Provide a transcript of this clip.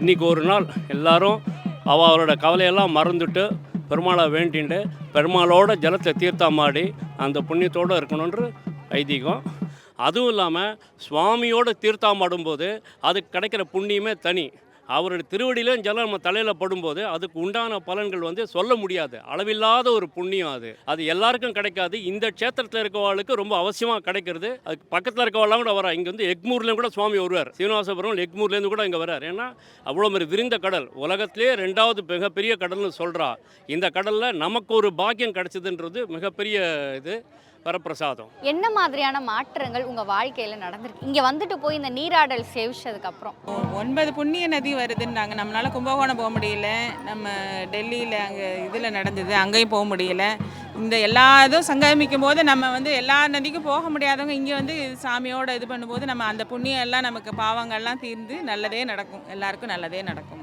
இன்றைக்கி ஒரு நாள் எல்லாரும் அவ அவரோட கவலையெல்லாம் மறந்துட்டு பெருமாளை வேண்டிண்டு பெருமாளோட ஜலத்தை தீர்த்தமாடி அந்த புண்ணியத்தோடு இருக்கணுன்ற ஐதீகம். அதுவும் இல்லாமல் சுவாமியோட தீர்த்தாமாடும்போது அதுக்கு கிடைக்கிற புண்ணியமே தனி. அவருடைய திருவடியிலும் ஜலம் நம்ம தலையில் படும்போது அதுக்கு உண்டான பலன்கள் வந்து சொல்ல முடியாது. அளவில்லாத ஒரு புண்ணியம் அது. அது எல்லாருக்கும் கிடைக்காது. இந்த க்ஷேத்திரத்தில் இருக்கவாளுக்கு ரொம்ப அவசியமாக கிடைக்கிறது. அதுக்கு பக்கத்தில் இருக்கவாள்லாம் கூட வரா. இங்கே வந்து எக்மூர்லேயும் கூட சுவாமி வருவார். சீனிவாசபுரம் எக்மூர்லேருந்து கூட இங்கே வரார். ஏன்னா அவ்வளோ மாதிரி விரிந்த கடல். உலகத்திலே ரெண்டாவது மிகப்பெரிய கடல்னு சொல்கிறா இந்த கடலில் நமக்கு ஒரு பாக்கியம் கிடைச்சதுன்றது மிகப்பெரிய இது வரப்பிரசாதம். என்ன மாதிரியான மாற்றங்கள் உங்க வாழ்க்கையில நடந்திருக்கு? இங்க வந்துட்டு போய் இந்த நீராடல் சேவிச்சதுக்கு அப்புறம். ஒன்பது புண்ணிய நதி வருதுன்றாங்க நம்மளால் கும்பகோணம் போக முடியல. நம்ம டெல்லியில் அங்கே இதில் நடந்தது அங்கேயும் போக முடியல. இந்த எல்லா இதுவும் சங்கமிக்கும் போது நம்ம வந்து எல்லா நதிக்கும் போக முடியாதவங்க இங்கே வந்து சாமியோட இது பண்ணும்போது நம்ம அந்த புண்ணியம் எல்லாம் நமக்கு பாவங்கள்லாம் தீர்ந்து நல்லதே நடக்கும். எல்லாருக்கும் நல்லதே நடக்கும்.